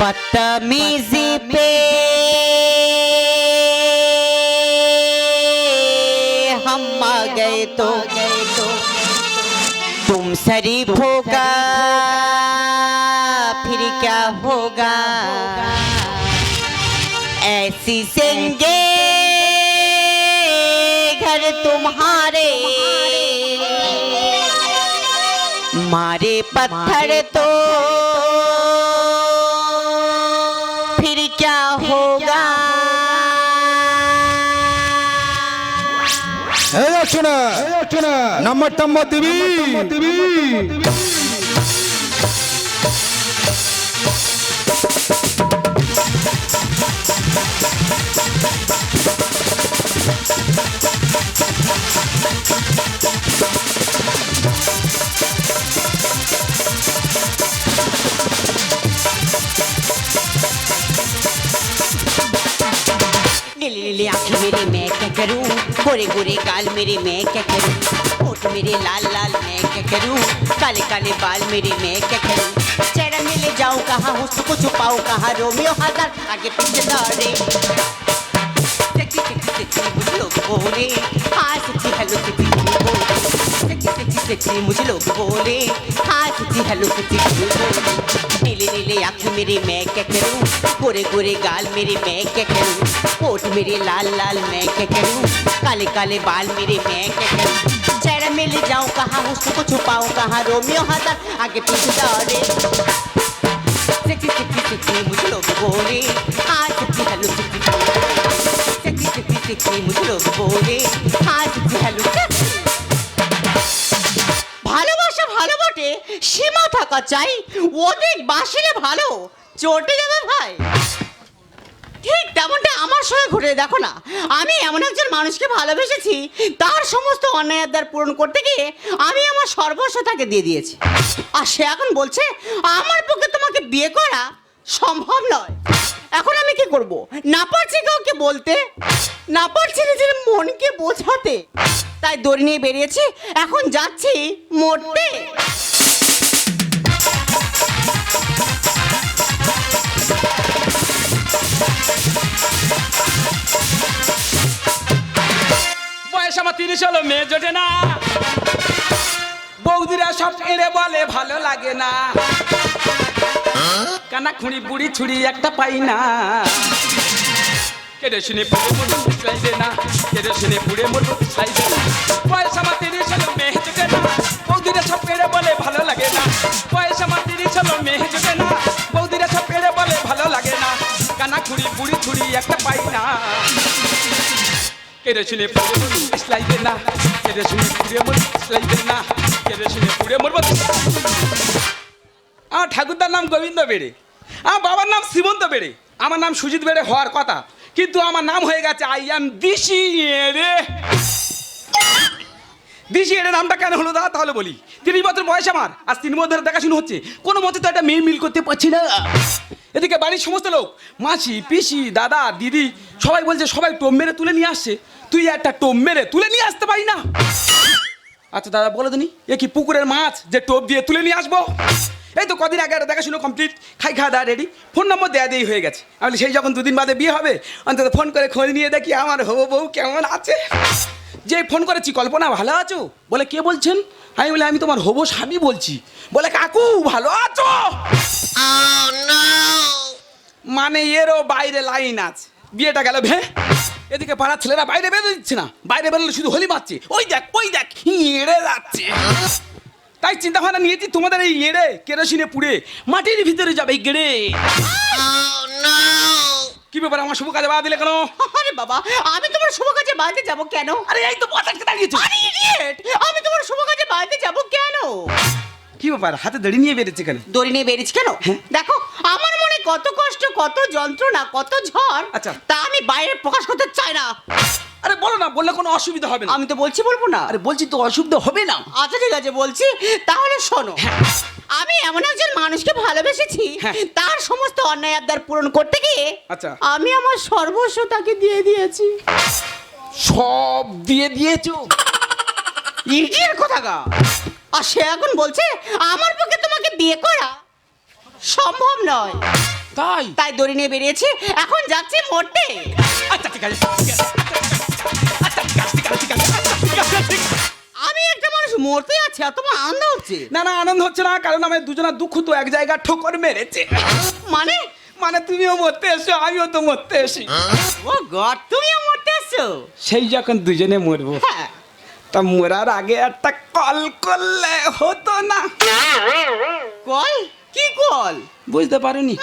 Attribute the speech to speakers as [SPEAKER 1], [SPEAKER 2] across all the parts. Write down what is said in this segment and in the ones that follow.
[SPEAKER 1] बदतमीजी पे। हम आ गए तो गए तो तुम शरीफ होगा। फिर क्या होगा? ऐसी सेंगे घर तुम्हारे। मारे पत्थर तो
[SPEAKER 2] এই যাচ্ছে না
[SPEAKER 1] गोरे गोरे गाल मेरे मैं क्या करूँ? ओट मेरे लाल लाल मैं क्या करूँ? काले काले बाल मेरे मैं क्या करूँ? चेहरा में ले जाऊँ कहाँ हुस्न को छुपाऊँ कहाँ रोमियो हज़ार? आगे पीछे दौड़े। मुझे बोले हाँ सेक्सी हेलो सेक्सी सेक्सी मुझे लोग बोले हाँ सेक्सी हेलो बोले नीले नीले आँखें मेरे मैं क्या करूँ गोरे गोरे गाल मेरे मैं क्या करूँ होठ मेरे लाल लाल मैं क्या करूँ काले काले बाल मेरे मैं क्या करूँ चेहरा में ले जाऊँ कहाँ हुस्न को छुपाऊं कहाँ रोमियो हज़ार आगे पीछे दौड़े सेक्सी सेक्सी सेक्सी मुझे लोग बोले हाँ sexy hello sexy sexy sexy sexy मुझे लोग बोले हाँ सेक्सी हेलो ভালো সীমা থাকা চাই অধিক বাসিলে ভালো, চটে যাবে ভাই। ঠিক তেমনটা আমার সঙ্গে ঘটে, দেখো না। আমি এমন একজন মানুষকে ভালোবেসেছি, তার সমস্ত অন্যায়াদার পূরণ করতে গিয়ে আমি আমার সর্বস্ব তাকে দিয়ে দিয়েছি। আর সে এখন বলছে, আমার পক্ষে তোমাকে বিয়ে করা সম্ভব নয়। এখন আমি কি করব? না পারছি কাউকে বলতে, না পারছি নিজের মনকে বোঝাতে। তাই দড়ি নিয়ে বেরিয়েছি, এখন যাচ্ছি মরতে।
[SPEAKER 3] তিরিশ হলো মেয়ে জোটে না। বৌদিরা সব এড়ে বলে ভালো লাগে না। কানা খুঁড়ি বুড়ি ছুড়ি একটা পাই না। কেড়ে শুনে পুড়ে পিছলাই দে না। কেড়ে শুনে পুড়ে পিছলাই দে না। বয়স আমার তিরিশ হলো মেয়ে জোটে না। বৌদিরা সব এড়ে বলে ভালো লাগে না। বয়স আমার তিরিশ হলো মেয়ে জোটে না। বৌদিরা সব এড়ে বলে ভালো লাগে না। কানা খুঁড়ি বুড়ি ছুড়ি একটা পাই না। কেড়ে শুনে পুড়ে মরবো দে না। দে না। আমার ঠাকুরদার নাম গোবিন্দ বেড়ে। আমার বাবার নাম শ্রীমন্ত বেড়ে। আমার নাম সুজিত বেড়ে হওয়ার কথা। কিন্তু আমার নাম হয়ে গেছে আই এম দিশি রে দিশি এর নামটা কেন হলো দাদা? তাহলে বলি। তিরিশ বছর বয়স আমার। আজ তিন বছর দেখাশুনো হচ্ছে। কোনো মতে তো একটা মেয়ে মিল করতে পারছি না। এদিকে বাড়ির সমস্ত লোক, মাসি, পিসি, দাদা, দিদি, সবাই বলছে সবাই টোম মেরে তুলে নিয়ে আসছে। তুই একটা টোপ মেরে তুলে নিয়ে আসতে পারি না। আচ্ছা দাদা বলে দিনি এ কি পুকুরের মাছ যে টোপ দিয়ে তুলে নিয়ে আসব? এই তো কদিন আগে একটা দেখাশুনো কমপ্লিট খাই খাওয়া দাওয়া রেডি ফোন নম্বর দেয়া দেই হয়ে গেছে। আমি সেই যখন দুদিন বাদে বিয়ে হবে অন্তত ফোন করে খোঁজ নিয়ে দেখি আমার হবু বউ কেমন আছে। যে ফোন করেছি কল্পনা ভালো আছো? বলে কে বলছেন? আমি বলি আমি তোমার হবু স্বামী বলছি। বলে কাকু ভালো আছো? মানে এরও বাইরে লাইন আছে। বিয়েটা গেল ভে? এদিকে পাড়ার ছেলেরা বাইরে বেরো দিচ্ছে না। বাইরে বেরোলে শুধু হোলি মারছে ওই দেখ ওই দেখ এড়ে যাচ্ছে। তাই চিন্তা ভাবনা নিয়েছি তোমাদের এই এড়ে কেরোসিনে পুড়ে মাটির ভিতরে যাবে গেড়ে। কি ব্যাপার আমার শুভ কাজে বাধা দিলে কেন?
[SPEAKER 1] আরে বাবা আমি তোমার শুভ কাজে বাড়িতে যাব কেন?
[SPEAKER 3] আরে এই তো পটাকে দাঁড়িয়েছো।
[SPEAKER 1] আরে ইডিয়েট আমি তোমার শুভ কাজে বাড়িতে যাব কেন?
[SPEAKER 3] কি ব্যাপার? হাতে দড়ি নিয়ে বেরোচ্ছে কেন?
[SPEAKER 1] দড়ি নিয়ে বেরিয়েছি কেন? দেখো আমার মনে কত কষ্ট কত যন্ত্রণা কত ঝড়
[SPEAKER 3] আচ্ছা।
[SPEAKER 1] তা আমি বাইরে প্রকাশ করতে চাই না।
[SPEAKER 3] আরে বলো না বললে কোনো অসুবিধা হবে না।
[SPEAKER 1] আমি তো বলছি বলব না।
[SPEAKER 3] আরে বলছি তো অসুবিধা হবে না।
[SPEAKER 1] আচ্ছা ঠিক আছে বলছি। তাহলে শোনো আমি এমন একজন মানুষকে ভালোবেসেছি
[SPEAKER 3] হ্যাঁ।
[SPEAKER 1] তার সমস্ত অন্যায় আবদার পূরণ করতে গিয়ে
[SPEAKER 3] আচ্ছা।
[SPEAKER 1] আমি আমার সর্বস্ব তাকে দিয়ে দিয়েছি।
[SPEAKER 3] সব দিয়ে দিয়েছ?
[SPEAKER 1] ইডিয়ের কথা গা আর সে এখন বলছে আমার পক্ষে তোমাকে বিয়ে করা সম্ভব নয়।
[SPEAKER 3] তাই?
[SPEAKER 1] তাই দড়ি নিয়ে বেরিয়েছি এখন যাচ্ছি মরতে।
[SPEAKER 3] আচ্ছা ঠিক আছে আচ্ছা
[SPEAKER 1] আমি একটা মানুষ মরতে যাচ্ছি আর তোমার আনন্দ হচ্ছে?
[SPEAKER 3] না না আনন্দ হচ্ছে না কারণ আমার দুজনের দুঃখ তো এক জায়গায় ঠোকর মেরেছে।
[SPEAKER 1] মানে?
[SPEAKER 3] মানে তুমিও মরতে এসো আমিও তো মরতে এসি।
[SPEAKER 1] ও গড তুমিও মরতে এসছো
[SPEAKER 3] সেই যখন দুজনে মরবো।
[SPEAKER 1] হ্যাঁ।
[SPEAKER 3] তা মরার আগে একটা কল করলে হতো না।
[SPEAKER 1] কল? কি কল?
[SPEAKER 3] বুঝতে পারোনি।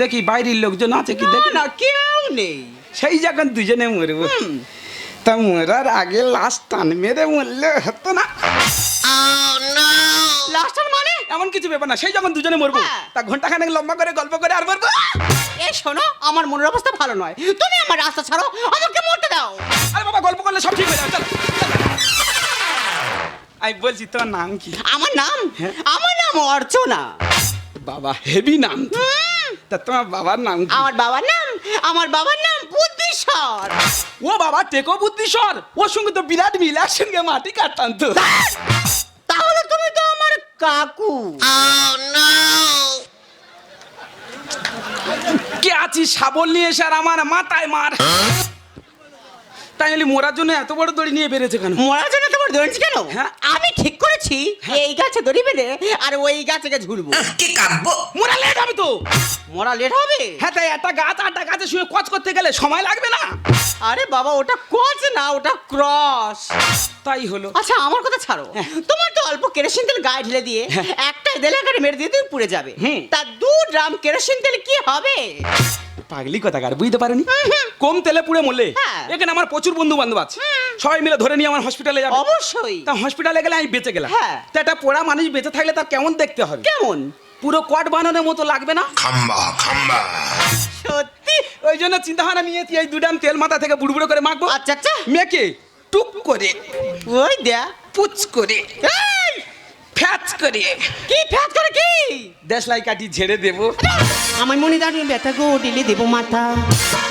[SPEAKER 3] দেখি বাইরের লোকজন আছে কি দেখি।
[SPEAKER 1] না কেউ নেই।
[SPEAKER 3] সেই যখন দুজনে মরবো তা মরার আগে লাশ টান মেরে মরলে হতো না।
[SPEAKER 1] লাস্টার মানে?
[SPEAKER 3] এমন কিছু ব্যাপার না সেই যখন দুজনে মরবো
[SPEAKER 1] হ্যাঁ।
[SPEAKER 3] তা ঘণ্টা খানেক লম্বা করে গল্প করে আর মরবো।
[SPEAKER 1] এ শোনো আমার মনের অবস্থা ভালো নয়। তুমি আমার রাস্তা ছাড়ো আমাকে মরতে দাও।
[SPEAKER 3] আরে বাবা গল্প করলে সব ঠিক হয়ে যাবে চল। আমি বলছি তোর নাম কি?
[SPEAKER 1] আমার নাম?
[SPEAKER 3] হ্যাঁ।
[SPEAKER 1] আমার নাম অর্চনা।
[SPEAKER 3] বাবা হেভি নাম। তা তোমার বাবার নাম
[SPEAKER 1] আমার বাবার নাম? আমার বাবার নাম বুদ্ধিশ্বর
[SPEAKER 3] ও বাবা টেকো বুদ্ধিশ্বর ওর সঙ্গে তো বিরাট মিল একসঙ্গে মাটি কাটতাম তো।
[SPEAKER 1] তাহলে তুমি তো আমার কাকু।
[SPEAKER 3] কে আছি শাবল নিয়ে এসে আর আমার মাথায় মার। তাই বলি মোরার জন্য এত বড় দড়ি নিয়ে বেড়েছে কেন?
[SPEAKER 1] মরার
[SPEAKER 3] হ্যাঁ।
[SPEAKER 1] আমি ঠিক করেছি এই গাছে দড়ি বেঁধে আর ওই গাছে গিয়ে ঝুলবো
[SPEAKER 3] মোরা লেট হবে তো।
[SPEAKER 1] মরা লেট হবে?
[SPEAKER 3] হ্যাঁ তাই একটা গাছ আটটা গাছে শুয়ে কচ করতে গেলে সময় লাগবে না।
[SPEAKER 1] আরে বাবা ওটা কচ না ওটা ক্রস।
[SPEAKER 3] তাই হলো।
[SPEAKER 1] আচ্ছা আমার কথা ছাড়ো। তোমার তো অল্প কেরোসিন তেল গায়ে ঢেলে দিয়ে একটা দেলে একারে মেরে দিয়ে তুমি পুড়ে যাবে। তা দু ড্রাম কেরোসিন তেল কি হবে?
[SPEAKER 3] পাগলি কথা কার বুঝতে পারেনি? কম তেলে পুড়ে মরলে
[SPEAKER 1] হ্যাঁ।
[SPEAKER 3] এখানে আমার প্রচুর বন্ধু বান্ধব আছে সবাই মিলে ধরে নিয়ে আমার হসপিটালে যাবে।
[SPEAKER 1] অবশ্যই।
[SPEAKER 3] তা হসপিটালে গেলে আমি বেঁচে গেলাম।
[SPEAKER 1] হ্যাঁ।
[SPEAKER 3] তা একটা পোড়া মানুষ বেঁচে থাকলে তার কেমন দেখতে হবে?
[SPEAKER 1] কেমন?
[SPEAKER 3] পুরো কট বানানোর মতো লাগবে না?
[SPEAKER 4] খাম্বা খাম্বা।
[SPEAKER 1] সত্যি?
[SPEAKER 3] ওই জন্য চিন্তা ভাবনা নিয়েছি এই দুডাম তেল মাথা থেকে বুড়বুড়ো করে মাখবো।
[SPEAKER 1] আচ্ছা আচ্ছা।
[SPEAKER 3] মেয়েকে টুক করে
[SPEAKER 1] ওই দেয়া।
[SPEAKER 3] পুচ করে
[SPEAKER 1] এই,
[SPEAKER 3] ফ্যাচ করে।
[SPEAKER 1] কি ফ্যাট করে কি?
[SPEAKER 3] দেশলাই কাটি ঝেড়ে দেবো।
[SPEAKER 1] আমার মনে দাঁড়িয়ে ব্যথা গো ঢেলে দেবো মাথা।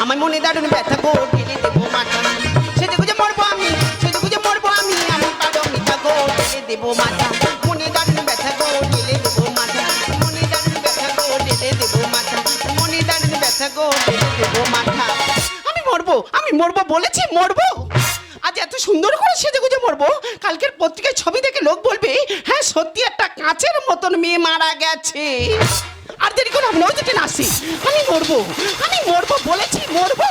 [SPEAKER 1] আমার মনে দাঁড়িয়ে ব্যথা গো ঢেলে দেবো মাথা। দেবো মাথা মনে ব্যথা গো ঢেলে দেবো মাথা মনে দাঁড়িয়ে ব্যথা গো ঢেলে দেবো মাথা মনে দাঁড়িয়ে ব্যথা গো ঢেলে দেবো মাথা আমি মরবো আমি মরবো, বলেছি মরবো। সুন্দর করে সেজে গুজে মরবো। কালকের পত্রিকায় ছবি দেখে লোক বলবে হ্যাঁ সত্যি একটা কাঁচের মতন মেয়ে মারা গেছে। আর দেরি করে ওই দিকে আসি। আমি মরবো আমি মরবো বলেছি মরবো।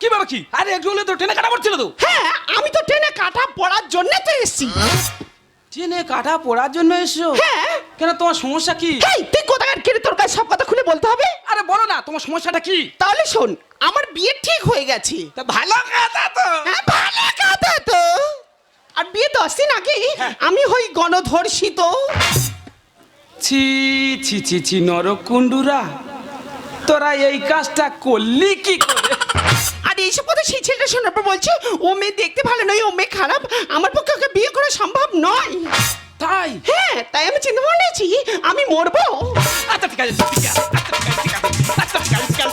[SPEAKER 3] কি বাবা কি? আরে একটু হলে তো ট্রেনে কাটা পড়ছিল তো।
[SPEAKER 1] হ্যাঁ আমি তো ট্রেনে কাটা পড়ার জন্য তো এসছি।
[SPEAKER 3] ট্রেনে কাটা পড়ার জন্য এসছো?
[SPEAKER 1] হ্যাঁ
[SPEAKER 3] কেন তোমার সমস্যা কি?
[SPEAKER 1] হেই তুই কোথাকার? কেড়ে তোর কাছে সব কথা খুলে বলতে হবে?
[SPEAKER 3] আরে বলো না তোমার সমস্যাটা কি?
[SPEAKER 1] তাহলে শোন আমার বিয়ে ঠিক হয়ে গেছে।
[SPEAKER 3] তা ভালো কথা তো।
[SPEAKER 1] হ্যাঁ, ভালো কথা তো। আর বিয়ে দশ দিন আগে আমি হই গণধর্ষিত।
[SPEAKER 3] ছি ছি ছি ছি নরকুণ্ডুরা তোরা এই কাজটা করলি কি করে?
[SPEAKER 1] আর এইসব কথা সেই ছেলেটা শোনার পর বলছে ও মেয়ে দেখতে ভালো নয় ও মেয়ে খারাপ। আমার পক্ষে ওকে বিয়ে করা সম্ভব নয়।
[SPEAKER 3] তাই?
[SPEAKER 1] হ্যাঁ তাই আমি চিন্তা ভাবনা আমি মরবো।
[SPEAKER 3] আচ্ছা ঠিক আছে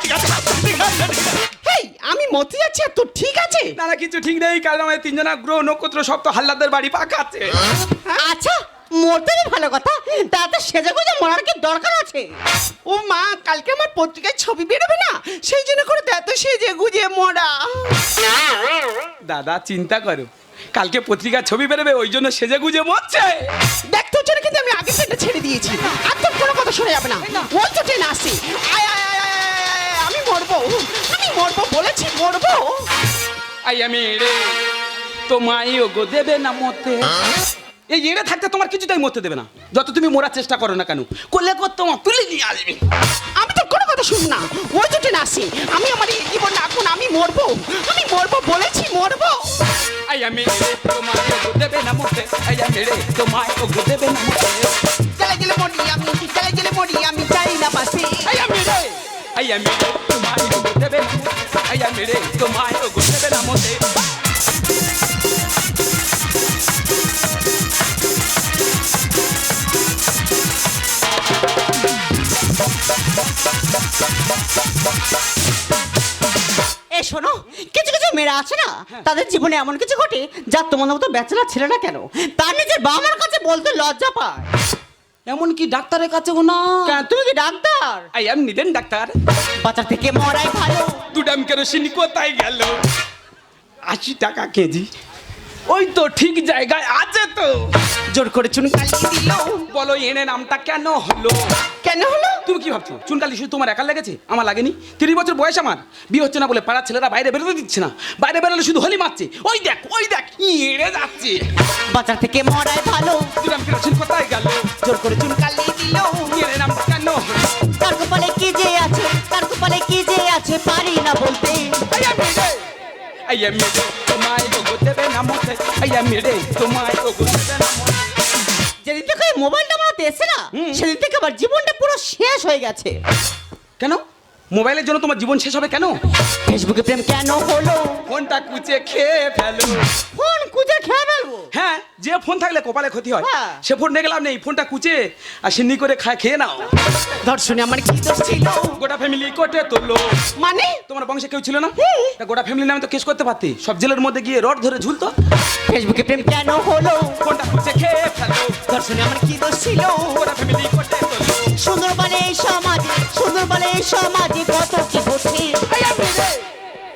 [SPEAKER 3] ঠিক আছে
[SPEAKER 1] আমি মরতে যাচ্ছি তোর ঠিক আছে?
[SPEAKER 3] না না কিছু ঠিক নেই কারণ আমাদের তিনজনা গ্রহ নক্ষত্র সব তো হাল্লাদের বাড়ি পাকা আছে।
[SPEAKER 1] আচ্ছা মরতে তো ভালো কথা তাতে সেজে গুজে মরার কি দরকার আছে? ও মা কালকে আমার পত্রিকায় ছবি বেরোবে না? সেই জন্য করে এত সেজে গুজে মরা।
[SPEAKER 3] দাদা চিন্তা করো কালকে পত্রিকার ছবি বেরোবে ওই জন্য সেজে গুজে মরছে।
[SPEAKER 1] দেখ তোর জন্য কিন্তু আমি আগে ট্রেনটা ছেড়ে দিয়েছি। আর তোর কোনো কথা শোনা যাবে না। ওই তো ট্রেন আসছে। আয় আয় আয়, আয়, আয়, আয়, আয়, আমি মরবো। আমি মরবো বলেছি মরবো।
[SPEAKER 3] আই আমি রে তোমায় গো দেবে না মতে এই এড়ে থাকতে তোমার কিছুটাই মরতে দেবে না। যত তুমি মরার চেষ্টা করো না কেন করলে কর তোমার তুলে নিয়ে আসবে।
[SPEAKER 1] আমি তো কোনো কথা শুন না। ওই তো ট্রেন আসছে। আমি আমার এই জীবন এখন আমি মরবো। আমি মরবো বলেছি মরবো।
[SPEAKER 3] আই আমি রে তোমায় গো দেবে না মতে আই আমি রে তোমায় গো দেবে না মতে
[SPEAKER 1] গেলে গেলে মরি আমি গেলে গেলে মরি আমি চাই না পাশে
[SPEAKER 3] আই আমি রে আই আমি রে তোমায় গো দেবে না মতে আই আমি রে তোমায় গো দেবে না
[SPEAKER 1] কিছু মেয়েরা আছে না তাদের জীবনে এমন কিছু ঘটে যা তোমার মতো ব্যাচেলার ছেলে না কেন? তার নিজের বাবা মার কাছে বলতে লজ্জা পায়।
[SPEAKER 3] এমনকি ডাক্তারের কাছেও না?
[SPEAKER 1] কেন? তুমি কি ডাক্তার?
[SPEAKER 3] আই এম নিদেন ডাক্তার।
[SPEAKER 1] বাজার থেকে মরাই ভালো।
[SPEAKER 3] দু ডাম কেরোসিন কোথায় গেল? আশি টাকা কেজি। ওই তো ঠিক জায়গায় আছে তো।
[SPEAKER 1] জোর করে চুন কালিয়ে দিল।
[SPEAKER 3] বলো এনে নামটা কেন হলো?
[SPEAKER 1] কেন হলো?
[SPEAKER 3] তুমি কি ভাবছ? চুনকালি শুধু তোমার একা লেগেছে? আমার লাগেনি? তিরিশ বছর বয়স আমার। বিয়ে হচ্ছে না বলে পাড়ার ছেলেরা বাইরে বেরোতে দিচ্ছে না। বাইরে বেরোলে শুধু হোলি মারছে। ওই দেখ ওই দেখ এড়ে যাচ্ছে।
[SPEAKER 1] বাজার থেকে মরাই ভালো।
[SPEAKER 3] দুরাম কেরোসিন কোথায় গেল?
[SPEAKER 1] জোর করে চুন কালিয়ে দিল।
[SPEAKER 3] এনে নামটা কেন?
[SPEAKER 1] তার কপালে কি যে আছে তার কপালে কি যে আছে পারি না বলতে।
[SPEAKER 3] আইয়া মেরে তোমায় ওগো দেবে না মতে। আইয়া মেরে তোমায় ওগো দেবে না মতে।
[SPEAKER 1] মোবাইলটা আমার এসে না। সেদিন থেকে আমার জীবনটা পুরো শেষ হয়ে গেছে
[SPEAKER 3] কেন মোবাইলের জন্য তোমার জীবন শেষ হবে কেন?
[SPEAKER 1] ফেসবুকে প্রেম কেন হলো?
[SPEAKER 3] ফোনটা কুচে খেয়ে ফেলো।
[SPEAKER 1] ফোন কুচে খেয়ে ফেলব
[SPEAKER 3] হ্যাঁ যে ফোন থাকলে কপালে ক্ষতি হয়।
[SPEAKER 1] হ্যাঁ।
[SPEAKER 3] সে ফোন নিয়ে গেলাম নেই ফোনটা কুচে আর সিন্নি করে খায় খেয়ে নাও।
[SPEAKER 1] দর্শনে আমার কি দোষ ছিল?
[SPEAKER 3] গোটা ফ্যামিলি কোটে তোলো
[SPEAKER 1] মানে?
[SPEAKER 3] তোমার বংশে কেউ ছিল না? তা গোটা ফ্যামিলি নামে তো কেস করতে পারতে। সব জেলের মধ্যে গিয়ে রড ধরে ঝুলতো।
[SPEAKER 1] ফেসবুকে প্রেম কেন হলো?
[SPEAKER 3] ফোনটা কুচে খেয়ে ফেলো।
[SPEAKER 1] দর্শনে আমার কি দোষ ছিল?
[SPEAKER 3] গোটা ফ্যামিলি কোটে তোলো
[SPEAKER 1] সুন্দর বলে এই সমাজে সুন্দর বলে এই সমাজে কত কি ঘটে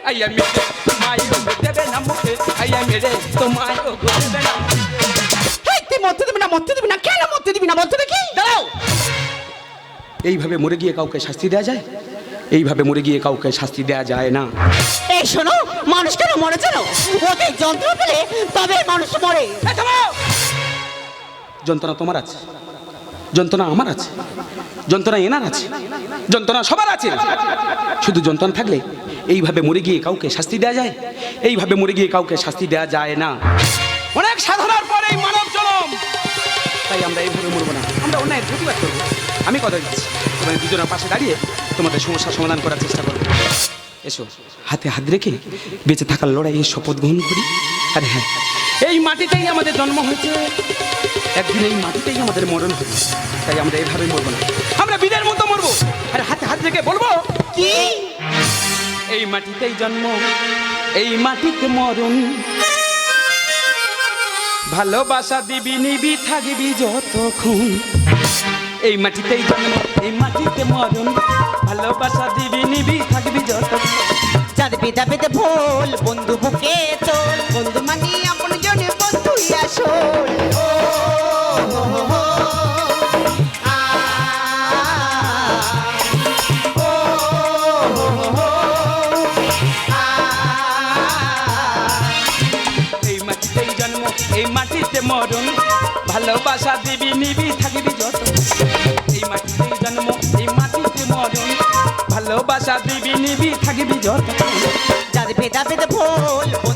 [SPEAKER 3] আইয়া মেরে তোমায় দেবে না মুখে। আইয়া মেরে তোমায় দেবে না
[SPEAKER 1] তুই মরতে দিবি না মরতে দিবি না কেন মরতে দিবি না বলতে দেখি।
[SPEAKER 3] দাঁড়াও। এইভাবে মরে গিয়ে কাউকে শাস্তি দেওয়া যায়? এইভাবে মরে গিয়ে কাউকে শাস্তি দেওয়া যায় না।
[SPEAKER 1] এই শোনো মানুষ কেন মরে যেন? ওকে যন্ত্র পেলে তবে মানুষ মরে।
[SPEAKER 3] যন্ত্রণা তোমার আছে। যন্ত্রণা আমার আছে। যন্ত্রণা এনার আছে। যন্ত্রণা সবার আছে। শুধু যন্ত্রণা থাকলে এইভাবে মরে গিয়ে কাউকে শাস্তি দেওয়া যায়? এইভাবে মরে গিয়ে কাউকে শাস্তি দেওয়া যায় না। অনেক সাধনার পরে মানব জনম। তাই আমরা এইভাবে মরবো না। আমরা অন্যায়ের প্রতিবাদ করব। আমি কথা দিচ্ছি। তোমাদের দুজনের পাশে দাঁড়িয়ে তোমাদের সমস্যার সমাধান করার চেষ্টা করব। এসো, হাতে হাত রেখে বেঁচে থাকার লড়াইয়ের শপথ গ্রহণ করি। আরে হ্যাঁ এই মাটিতেই আমাদের জন্ম হয়েছে। একদিন এই মাটিতেই আমাদের মরণ হবে। তাই আমরা এভাবে মরবো না। আমরা বিদের মতো মরবো। আরে হাতে হাত রেখে বলব?
[SPEAKER 1] কি?
[SPEAKER 3] এই মাটিতেই জন্ম এই মাটিতে মরণ। ভালোবাসা দিবি নিবি থাকবি যতক্ষণ। এই মাটিতেই জন্ম এই মাটিতে মরণ। ভালোবাসা দিবি নিবি থাকবি যতক্ষণ।
[SPEAKER 1] যাদের বেদা বেদে ভোল বন্ধু বুকে তোল বন্ধু মানি আপন জনে বন্ধু আসল। ও,
[SPEAKER 3] ভালোবাসা দিবি নিবি থাকবি যত
[SPEAKER 1] যার ভেদা ভেদ ভোল